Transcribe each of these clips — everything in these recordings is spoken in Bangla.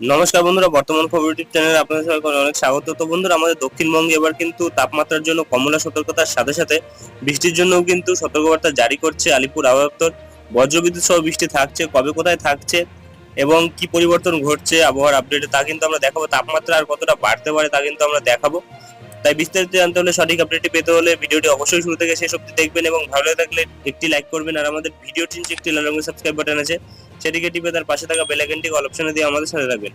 নমস্কার বন্ধুরা, বর্তমান খবর ইউটিউব চ্যানেলে আপনাদের সবাইকে অনেক স্বাগত। তো বন্ধুরা, আমাদের দক্ষিণবঙ্গে এবার কিন্তু তাপমাত্রার জন্য কমলা সতর্কতার সাথে সাথে বৃষ্টির জন্যও কিন্তু সতর্কবার্তা জারি করছে আলিপুর আবহাওয়া দপ্তর। বজ্রবিদ্যুৎ সহ বৃষ্টি থাকছে, কবে কোথায় থাকছে এবং কি পরিবর্তন ঘটছে আবহাওয়ার আপডেটে তা কিন্তু আমরা দেখাবো। তাপমাত্রা আর কতটা বাড়তে পারে তা কিন্তু আমরা দেখাবো। তাই বিস্তারিত জানতে হলে সঠিক আপডেটটি পেতে হলে ভিডিওটি অবশ্যই শুরু থেকে শেষ অবধি দেখবেন এবং ভালো লাগে থাকলে একটি লাইক করবেন। আর আমাদের ভিডিওটির নিচে একটি লাল রঙের সাবস্ক্রাইব বাটন আছে। সেটিকে টিপে তার পাশে থাকা বেল আইকনটি অল অপশনে দিয়ে আমাদের সাথে রাখবেন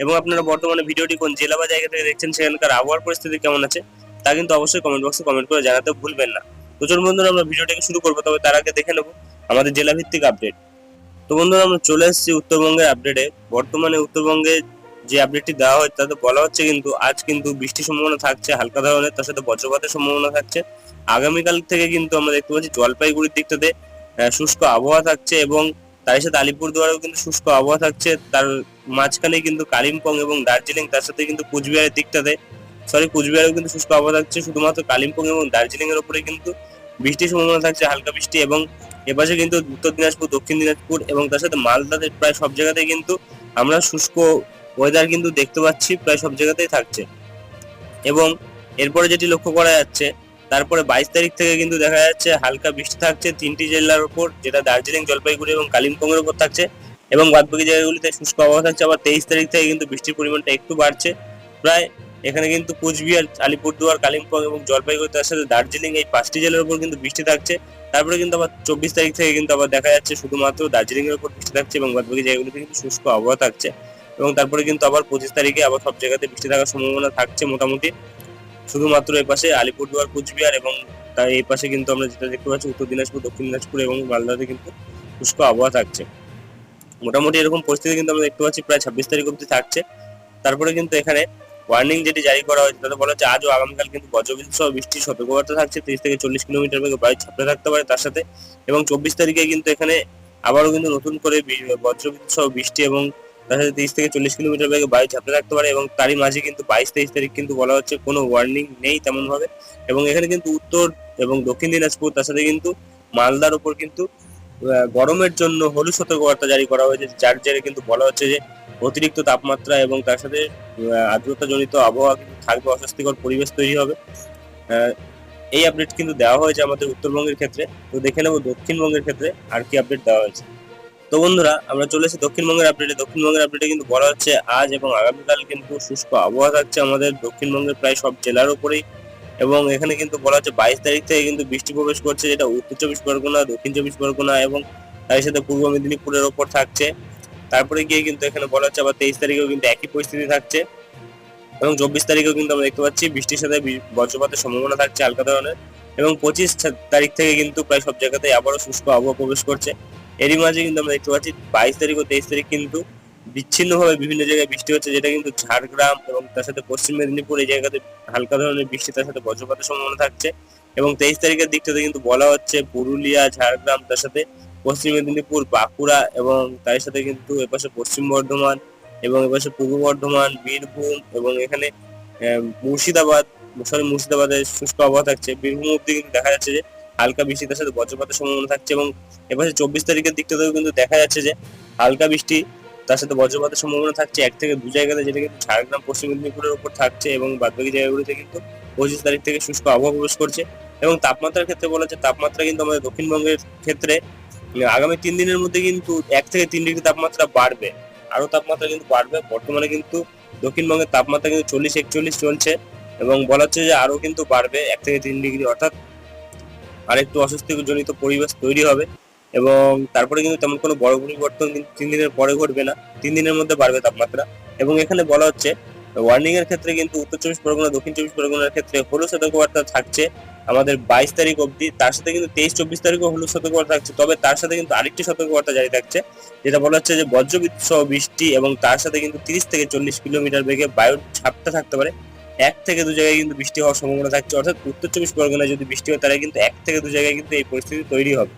এবং আপনারা বর্তমানে ভিডিওটি কোন জেলা বা জায়গা থেকে দেখছেন সেখানকার আবহাওয়ার পরিস্থিতি কেমন আছে, তা কিন্তু অবশ্যই কমেন্ট বক্সে কমেন্ট করে জানাতে ভুলবেন না। তো বন্ধুরা, আমরা ভিডিওটাকে শুরু করব, তবে তার আগে দেখে নেব আমাদের জেলা ভিত্তিক আপডেট তো বন্ধুরা, আমরা চলে এসেছি উত্তরবঙ্গের আপডেটে বর্তমানে উত্তরবঙ্গে যে আপডেটটি দেওয়া হয় তাতে বলা হচ্ছে কিন্তু আজ কিন্তু বৃষ্টির সম্ভাবনা থাকছে, হালকা ধরনের, তার সাথে বজ্রপাতের সম্ভাবনা থাকছে। আগামীকাল থেকে কিন্তু আমরা দেখতে পাচ্ছি জলপাইগুড়ির দিকটাতে শুষ্ক আবহাওয়া থাকছে এবং তার সাথে আলিপুরদুয়ারেও কিন্তু শুষ্ক আবহাওয়া থাকছে। তার মাঝখানে কিন্তু কালিম্পং এবং দার্জিলিং, তার সাথে কিন্তু কুচবিহারের দিকটাতে সরি কুচবিহারেও কিন্তু শুষ্ক আবহাওয়া থাকছে। শুধুমাত্র কালিম্পং এবং দার্জিলিং এর উপরে কিন্তু বৃষ্টির সম্ভাবনা থাকছে, হালকা বৃষ্টি এবং এপাশে কিন্তু উত্তর দিনাজপুর, দক্ষিণ দিনাজপুর এবং তার সাথে মালদাতে প্রায় সব জায়গাতেই কিন্তু আমরা শুষ্ক ওয়েদার কিন্তু দেখতে পাচ্ছি, প্রায় সব জায়গাতেই থাকছে। এবং এরপরে যেটি লক্ষ্য করা যাচ্ছে তারপরে বাইশ তারিখ থেকে কিন্তু দেখা যাচ্ছে হালকা বৃষ্টি থাকছে তিনটি জেলার উপর, যেটা দার্জিলিং, জলপাইগুড়ি এবং কালিম্পং এর উপর থাকছে। এবং বাদবাকি জায়গাগুলিতে শুষ্ক আবহাওয়া থাকছে, আবার তেইশ তারিখ থেকে কিন্তু বৃষ্টির পরিমাণটা একটু বাড়ছে। প্রায় এখানে কিন্তু কুচবিহার, আলিপুরদুয়ার, কালিম্পং এবং জলপাইগুড়ি তার সাথে দার্জিলিং এই পাঁচটি জেলার উপর কিন্তু বৃষ্টি থাকছে। তারপরে কিন্তু আবার চব্বিশ তারিখ থেকে কিন্তু আবার দেখা যাচ্ছে শুধুমাত্র দার্জিলিং এর উপর বৃষ্টি থাকছে এবং বাদবাকি জায়গাগুলিতে কিন্তু শুষ্ক আবহাওয়া থাকছে। এবং তারপরে কিন্তু আবার পঁচিশ তারিখে আবার সব জায়গাতে বৃষ্টি থাকার সম্ভাবনা থাকছে মোটামুটি। শুধুমাত্র এই পাশে আলিপুরদুয়ার, কুচবিহার এবং তার এই পাশে কিন্তু আমরা যেটা দেখতে পাচ্ছি উত্তর দিনাজপুর, দক্ষিণ দিনাজপুর এবং মালদাতে কিন্তু শুষ্ক আবহাওয়া থাকছে। মোটামুটি এরকম পরিস্থিতি কিন্তু আমরা দেখতে পাচ্ছি, প্রায় ছাব্বিশ তারিখ অবধি থাকছে। তারপরে কিন্তু এখানে ওয়ার্নিং যেটি জারি করা হয়েছে, তাতে বলা হচ্ছে আজ ও আগামীকাল কিন্তু বজ্রবিদ্যুৎ সহ বৃষ্টির সতর্কবার্তা থাকছে। তিরিশ থেকে চল্লিশ কিলোমিটার বেগে বায়ু ছাপড়ে থাকতে পারে তার সাথে। এবং চব্বিশ তারিখে কিন্তু এখানে আবারও কিন্তু নতুন করে বজ্রবিদ্যুৎ সহ বৃষ্টি এবং তার সাথে তিরিশ থেকে চল্লিশ কিলোমিটার বেগে বায়ু ঝাপটে থাকতে পারে এবং তারই মাঝে কিন্তু বাইশ তেইশ তারিখ কিন্তু বলা হচ্ছে কোনো ওয়ার্নিং নেই তেমন ভাবে এবং এখানে কিন্তু উত্তর এবং দক্ষিণ দিনাজপুর, তার সাথে কিন্তু মালদার উপর কিন্তু গরমের জন্য হলুদ সতর্কবার্তা জারি করা হয়েছে, যার জেরে কিন্তু বলা হচ্ছে যে অতিরিক্ত তাপমাত্রা এবং তার সাথে আর্দ্রতা জনিত আবহাওয়া কিন্তু থাকবে অস্বস্তিকর পরিবেশ তৈরি হবে। এই আপডেট কিন্তু দেওয়া হয়েছে আমাদের উত্তরবঙ্গের ক্ষেত্রে। তো দেখে নেব দক্ষিণবঙ্গের ক্ষেত্রে আর কি আপডেট দেওয়া হয়েছে। তো বন্ধুরা, আমরা এসেছি দক্ষিণবঙ্গের আপডেটে দক্ষিণবঙ্গের আপডেটে কিন্তু বলা হচ্ছে, আজ এবং আগামীকাল কিন্তু শুষ্ক আবহাওয়া থাকছে আমাদের দক্ষিণবঙ্গের প্রায় সব জেলার উপরেই। এবং এখানে কিন্তু বলা হচ্ছে, বাইশ তারিখ থেকে কিন্তু বৃষ্টি প্রবেশ করছে, যেটা উত্তর চব্বিশ পরগনা, দক্ষিণ চব্বিশ পরগনা এবং তার সাথে পূর্ব মেদিনীপুরের ওপর থাকছে। তারপরে গিয়ে কিন্তু এখানে বলা হচ্ছে, আবার তেইশ তারিখেও কিন্তু একই পরিস্থিতি থাকছে। এবং চব্বিশ তারিখেও কিন্তু আমরা দেখতে পাচ্ছি, বৃষ্টির সাথে বজ্রপাতের সম্ভাবনা থাকছে হালকা ধরনের। এবং পঁচিশ তারিখ থেকে কিন্তু প্রায় সব জায়গাতেই আবারও শুষ্ক আবহাওয়া প্রবেশ করছে। এরই মাঝে কিন্তু আমরা দেখতে পাচ্ছি বাইশ তারিখ ও তেইশ তারিখ কিন্তু বিচ্ছিন্নভাবে বিভিন্ন জায়গায় বৃষ্টি হচ্ছে, যেটা কিন্তু ঝাড়গ্রাম এবং তার সাথে পশ্চিম মেদিনীপুর এই জায়গাতে হালকা ধরনের বৃষ্টি, তার সাথে বজ্রপাতের সম্ভাবনা থাকছে। এবং তেইশ তারিখের দিকটাতে কিন্তু বলা হচ্ছে পুরুলিয়া, ঝাড়গ্রাম, তার সাথে পশ্চিম মেদিনীপুর, বাঁকুড়া এবং তার সাথে কিন্তু এপাশে পশ্চিম বর্ধমান এবং এপাশে পূর্ব বর্ধমান, বীরভূম এবং এখানে মুর্শিদাবাদ, সরি মুর্শিদাবাদের শুষ্ক আবহাওয়া থাকছে। বীরভূম অব্দি কিন্তু দেখা যাচ্ছে যে হালকা বৃষ্টি তার সাথে বজ্রপাতের সম্ভাবনা থাকছে এবং এপাশে চব্বিশ তারিখের দিক দিকটাতেও কিন্তু দেখা যাচ্ছে যে হালকা বৃষ্টি, তার সাথে বজ্রপাতের সম্ভাবনা থাকছে। এক থেকে দু জায়গাতে যেটা কিন্তু ঝাড়গ্রাম, পশ্চিম মেদিনীপুরের উপর থাকছে এবং বাদবাকি জায়গাগুলিতে কিন্তু পঁচিশ তারিখ থেকে শুষ্ক আবহাওয়া প্রবেশ করছে এবং তাপমাত্রার ক্ষেত্রে বলা হচ্ছে তাপমাত্রা কিন্তু আমাদের দক্ষিণবঙ্গের ক্ষেত্রে, আগামী তিন দিনের মধ্যে কিন্তু এক থেকে তিন ডিগ্রি তাপমাত্রা বাড়বে। আরও তাপমাত্রা কিন্তু বাড়বে। বর্তমানে কিন্তু দক্ষিণবঙ্গের তাপমাত্রা কিন্তু চল্লিশ, একচল্লিশ চলছে এবং বলা হচ্ছে যে আরও কিন্তু বাড়বে এক থেকে তিন ডিগ্রি। অর্থাৎ আরেকটু অস্বস্তিজনিত পরিবেশ তৈরি হবে। এবং তারপরে কিন্তু তেমন কোনো বড় পরিবর্তন তিন দিনের পরে ঘটবে না। তিন দিনের মধ্যে বাড়বে তাপমাত্রা। এবং এখানে বলা হচ্ছে ওয়ার্নিং এর ক্ষেত্রে কিন্তু উত্তর চব্বিশ পরগনা, দক্ষিণ চব্বিশ পরগনার ক্ষেত্রে হলুদ সতর্কবার্তা থাকছে। আমাদের বাইশ তারিখ অবধি, তার সাথে কিন্তু তেইশ, চব্বিশ তারিখও হলুদ সতর্কবার্তা থাকছে। তবে তার সাথে কিন্তু আরেকটি সতর্কবার্তা জারি থাকছে, যেটা বলা হচ্ছে যে বজ্রবিদ্যুৎ সহ বৃষ্টি এবং তার সাথে কিন্তু তিরিশ থেকে চল্লিশ কিলোমিটার বেগে বায়ুর ঝাপটা থাকতে পারে। এক থেকে দু জায়গায় কিন্তু বৃষ্টি হওয়ার সম্ভাবনা থাকছে। অর্থাৎ উত্তর চব্বিশ পরগনায় যদি বৃষ্টি হয়, তাহলে কিন্তু এক থেকে দু জায়গায় কিন্তু এই পরিস্থিতি তৈরি হবে।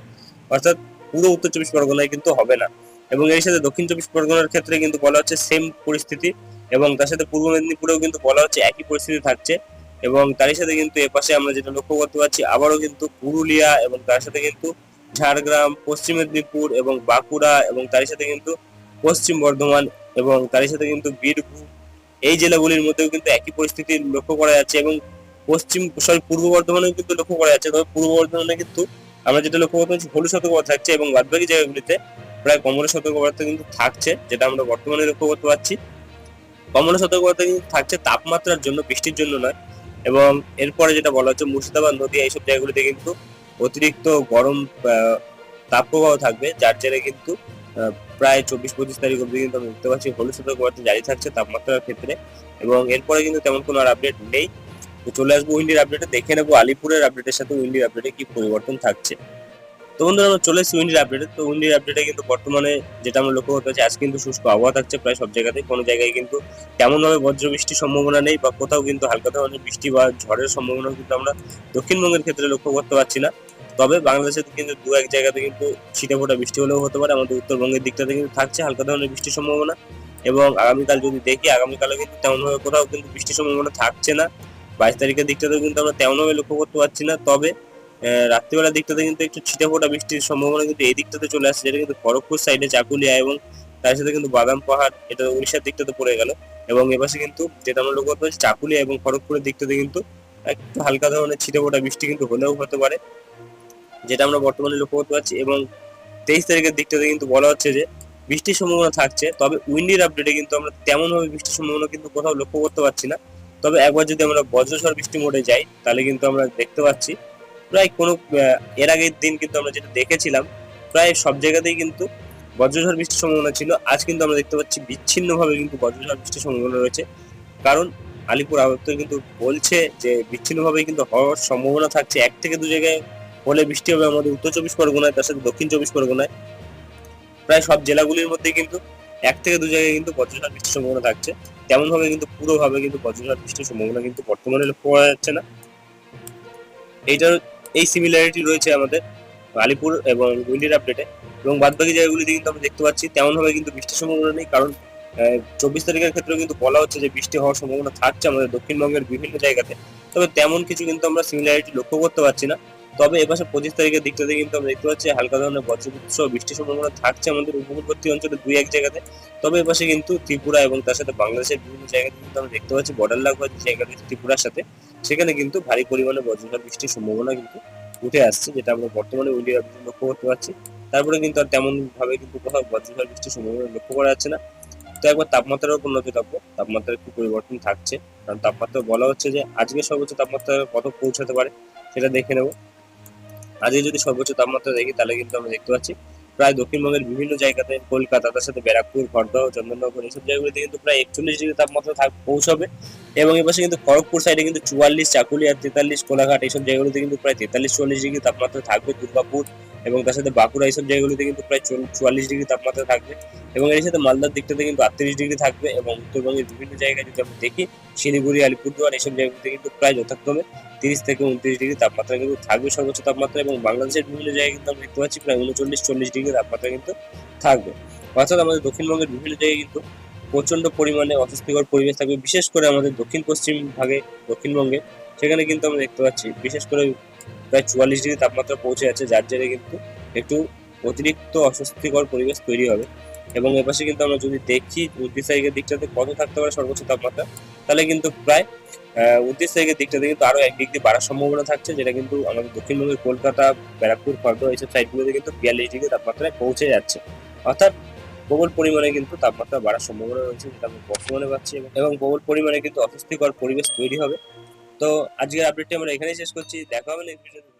অর্থাৎ পুরো উত্তর চব্বিশ পরগনায় কিন্তু হবে না। এবং এর সাথে দক্ষিণ চব্বিশ পরগনার ক্ষেত্রে কিন্তু বলা হচ্ছে সেম পরিস্থিতি এবং তার সাথে পূর্ব মেদিনীপুরেও কিন্তু বলা হচ্ছে একই পরিস্থিতি থাকছে। এবং তারই সাথে কিন্তু এপাশে আমরা যেটা লক্ষ্য করতে পারছি, আবারও কিন্তু পুরুলিয়া এবং তার সাথে কিন্তু ঝাড়গ্রাম, পশ্চিম মেদিনীপুর এবং বাঁকুড়া এবং তারই সাথে কিন্তু পশ্চিম বর্ধমান এবং তারই সাথে কিন্তু বীরভূম এই জেলাগুলির মধ্যেও কিন্তু একই পরিস্থিতি লক্ষ্য করা যাচ্ছে এবং পশ্চিম, সরি, পূর্ব বর্ধমানেও কিন্তু লক্ষ্য করা যাচ্ছে। তবে পূর্ব বর্ধমানে কিন্তু আমরা যেটা লক্ষ্য করতে পারছি, হলুদ সতর্কবার্তা থাকছে এবং বাদবাকি জায়গাগুলিতে প্রায় কমলা সতর্কবার্তা কিন্তু থাকছে, যেটা আমরা বর্তমানে লক্ষ্য করতে পারছি। কমলা সতর্কবার্তা কিন্তু থাকছে তাপমাত্রার জন্য, বৃষ্টির জন্য নয়। এবং এরপরে যেটা বলা হচ্ছে, মুর্শিদাবাদ নদী এইসব জায়গাগুলিতে কিন্তু অতিরিক্ত গরম তাপপ্রবাহ থাকবে, যার জেরে কিন্তু প্রায় চব্বিশ, পঁচিশ তারিখ অবধি কিন্তু আমরা দেখতে পাচ্ছি হলুদ সতর্কবার্তা জারি থাকছে তাপমাত্রার ক্ষেত্রে। এবং এরপরে কিন্তু তেমন কোনো আর আপডেট নেই। তো চলে আসব উইন্ডির আপডেটে দেখে নেব আলিপুরের আপডেটের সাথে উইন্ডির আপডেটে কি পরিবর্তন থাকছে। তো বন্ধুরা, আমরা চলে এসেছি উইন্ডির আপডেটে তো উইন্ডির আপডেটে কিন্তু বর্তমানে যেটা আমরা লক্ষ্য করতে পারছি, আজ কিন্তু শুষ্ক আবহাওয়া থাকছে প্রায় সব জায়গাতে কোনো জায়গায় কিন্তু তেমন ভাবে বজ্র বৃষ্টির সম্ভাবনা নেই বা কোথাও কিন্তু হালকা ধরনের বৃষ্টি বা ঝড়ের সম্ভাবনা কিন্তু আমরা দক্ষিণবঙ্গের ক্ষেত্রে লক্ষ্য করতে পারছি না। তবে বাংলাদেশে কিন্তু দু এক জায়গাতে কিন্তু ছিটে ফোটা বৃষ্টি হলেও হতে পারে। আমাদের উত্তরবঙ্গের দিকটাতে কিন্তু থাকছে হালকা ধরনের বৃষ্টির সম্ভাবনা। এবং আগামীকাল যদি দেখি আগামীকালে কিন্তু তেমনভাবে কোথাও কিন্তু বৃষ্টির সম্ভাবনা থাকছে না। বাইশ তারিখের দিকটাতেও কিন্তু আমরা তেমনভাবে লক্ষ্য করতে পারছি না। তবে রাত্রিবেলার দিকটাতে কিন্তু একটু ছিটে ফোটা বৃষ্টির সম্ভাবনা কিন্তু এই দিকটাতে চলে আসছে, যেটা কিন্তু খড়গপুর সাইডে চাকুলিয়া এবং তার সাথে কিন্তু বাদাম পাহাড়, এটা উড়িষ্যার দিকটাতে পড়ে গেল। এবং এপাশে কিন্তু যেটা আমরা লক্ষ্য করতে পারছি, চাকুলিয়া এবং খড়গপুরের দিকটাতে কিন্তু একটু হালকা ধরনের ছিটে ফোটা বৃষ্টি কিন্তু হলেও হতে পারে। যেটা আমরা বর্তমানে লক্ষ্য করতে পারছি এবং তেইশ তারিখের দিকটাতে কিন্তু বলা হচ্ছে যে বৃষ্টির সম্ভাবনা থাকছে, তবে উইন্ডির আপডেটে কিন্তু আমরা তেমনভাবে বৃষ্টির সম্ভাবনা কিন্তু কোথাও লক্ষ্য করতে পারছি না। তবে একবার যদি আমরা বজ্রঝড় বৃষ্টি মোডে যাই, তাহলে কিন্তু আমরা দেখতে পাচ্ছি, প্রায় কোনো এর আগের দিন কিন্তু আমরা যেটা দেখেছিলাম, প্রায় সব জায়গাতেই কিন্তু বজ্রঝড় বৃষ্টির সম্ভাবনা ছিল। আজ কিন্তু আমরা দেখতে পাচ্ছি বিচ্ছিন্নভাবে কিন্তু বজ্রঝড় বৃষ্টির সম্ভাবনা রয়েছে। কারণ আলিপুর আবহাওয়া কিন্তু বলছে যে বিচ্ছিন্নভাবে কিন্তু হওয়ার সম্ভাবনা থাকছে। এক থেকে দু জায়গায় হলে বৃষ্টি হবে আমাদের উত্তর চব্বিশ পরগনায়, তার সাথে দক্ষিণ চব্বিশ পরগনায়। প্রায় সব জেলাগুলির মধ্যে কিন্তু এক থেকে দু জায়গায় কিন্তু বজ্রঝড় বৃষ্টির সম্ভাবনা থাকছে। তেমন ভাবে কিন্তু পুরোভাবে কিন্তু বজ্রঝড় বৃষ্টির সম্ভাবনা কিন্তু বর্তমানে লক্ষ্য করা যাচ্ছে না। এইটার, এই সিমিলারিটি রয়েছে আমাদের আলিপুর এবং উইন্ডির আপডেটে এবং বাদবাকি জায়গাগুলিতে কিন্তু আমরা দেখতে পাচ্ছি তেমন ভাবে কিন্তু বৃষ্টির সম্ভাবনা নেই, কারণ চব্বিশ তারিখের ক্ষেত্রেও কিন্তু বলা হচ্ছে যে বৃষ্টি হওয়ার সম্ভাবনা থাকছে আমাদের দক্ষিণবঙ্গের বিভিন্ন জায়গাতে। তবে তেমন কিছু কিন্তু আমরা সিমিলারিটি লক্ষ্য করতে পারছি না। তবে এপাশে পঁচিশ তারিখের দিকটাতে কিন্তু আমরা দেখতে পাচ্ছি হালকা ধরনের বজ্রবিদ্যুৎ সহ বৃষ্টির সম্ভাবনা থাকছে আমাদের উপকূলবর্তী অঞ্চলে দুই এক জায়গাতে। তবে এপাশে কিন্তু ত্রিপুরা এবং তার সাথে বাংলাদেশের বিভিন্ন জায়গাতে কিন্তু আমরা দেখতে পাচ্ছি বর্ডার লাগোয়া যে জায়গা রয়েছে ত্রিপুরার সাথে, সেখানে কিন্তু ভারী পরিমাণে বজ্রঝড় বৃষ্টির সম্ভাবনা কিন্তু উঠে আসছে, যেটা আমরা বর্তমানে উইন্ডিয়ার লক্ষ্য করতে পারছি। তারপরে কিন্তু আর তেমন ভাবে কিন্তু কোথাও বজ্রঝড় বৃষ্টির সম্ভাবনা লক্ষ্য করা যাচ্ছে না। তো একবার তাপমাত্রার উপর নজর রাখব, তাপমাত্রার একটু পরিবর্তন থাকছে। কারণ তাপমাত্রা বলা হচ্ছে যে আজকে সর্বোচ্চ তাপমাত্রা কত পৌঁছাতে পারে সেটা দেখে নেব। আজকে যদি সর্বোচ্চ তাপমাত্রা দেখি, তাহলে কিন্তু আমরা দেখতে পাচ্ছি প্রায় দক্ষিণবঙ্গের বিভিন্ন জায়গাতে কলকাতা, তার সাথে ব্যারাকপুর, খড়দহ, চন্দননগর, এইসব জায়গাগুলিতে কিন্তু প্রায় একচল্লিশ ডিগ্রি তাপমাত্রা পৌঁছাবে। এবং এপাশে কিন্তু খড়গপুর সাইডে কিন্তু চুয়াল্লিশ, চাকুলিয়া তেতাল্লিশ, কোলাঘাট এইসব জায়গাগুলিতে কিন্তু প্রায় তেতাল্লিশ, চুয়াল্লিশ ডিগ্রি তাপমাত্রা থাকবে দুর্গাপুর এবং তার সাথে বাঁকুড়া এইসব জায়গাগুলিতে কিন্তু প্রায় চুয়াল- চুয়াল্লিশ ডিগ্রি তাপমাত্রা থাকবে এবং এর সাথে মালদার দিকটাতে কিন্তু আটত্রিশ ডিগ্রি থাকবে এবং উত্তরবঙ্গের বিভিন্ন জায়গায় যদি আমরা দেখি, শিলিগুড়ি, আলিপুরদুয়ার এইসব জায়গাগুলিতে কিন্তু প্রায় যথাক্রমে তিরিশ থেকে উনত্রিশ ডিগ্রি তাপমাত্রা কিন্তু থাকবে সর্বোচ্চ তাপমাত্রা এবং বাংলাদেশের বিভিন্ন জায়গায় কিন্তু আমরা দেখতে পাচ্ছি প্রায় উনচল্লিশ, চল্লিশ ডিগ্রি তাপমাত্রা কিন্তু থাকবে। অর্থাৎ আমাদের দক্ষিণবঙ্গের বিভিন্ন জায়গায় কিন্তু প্রচণ্ড পরিমাণে অস্বস্তিকর পরিবেশ থাকবে, বিশেষ করে আমাদের দক্ষিণ পশ্চিম ভাগে, দক্ষিণবঙ্গে। সেখানে কিন্তু আমরা দেখতে পাচ্ছি, বিশেষ করে প্রায় চুয়াল্লিশ ডিগ্রি তাপমাত্রা পৌঁছে যাচ্ছে, যার জেরে কিন্তু একটু অতিরিক্ত অস্বস্তিকর পরিবেশ তৈরি হবে। এবং এপাশে কিন্তু আমরা যদি দেখি উনত্রিশ তারিখের দিকটাতে কত থাকতে পারে সর্বোচ্চ তাপমাত্রা, তাহলে কিন্তু প্রায় উনত্রিশ তারিখের দিকটাতে কিন্তু আরও এক ডিগ্রি বাড়ার সম্ভাবনা থাকছে, যেটা কিন্তু আমাদের দক্ষিণবঙ্গের কলকাতা, ব্যারাকপুর খড়দহ এইসব সাইডগুলোতে কিন্তু বিয়াল্লিশ ডিগ্রি তাপমাত্রায় পৌঁছে যাচ্ছে। অর্থাৎ প্রবল পরিমাণে কিন্তু তাপমাত্রা বাড়ার সম্ভাবনা রয়েছে, যেটা আমরা বর্তমানে পাচ্ছি এবং- প্রবল পরিমাণে কিন্তু অস্বস্তিকর পরিবেশ তৈরি হবে। তো আজকের আপডেটটি আমরা এখানেই শেষ করছি। দেখা হবে নেক্সট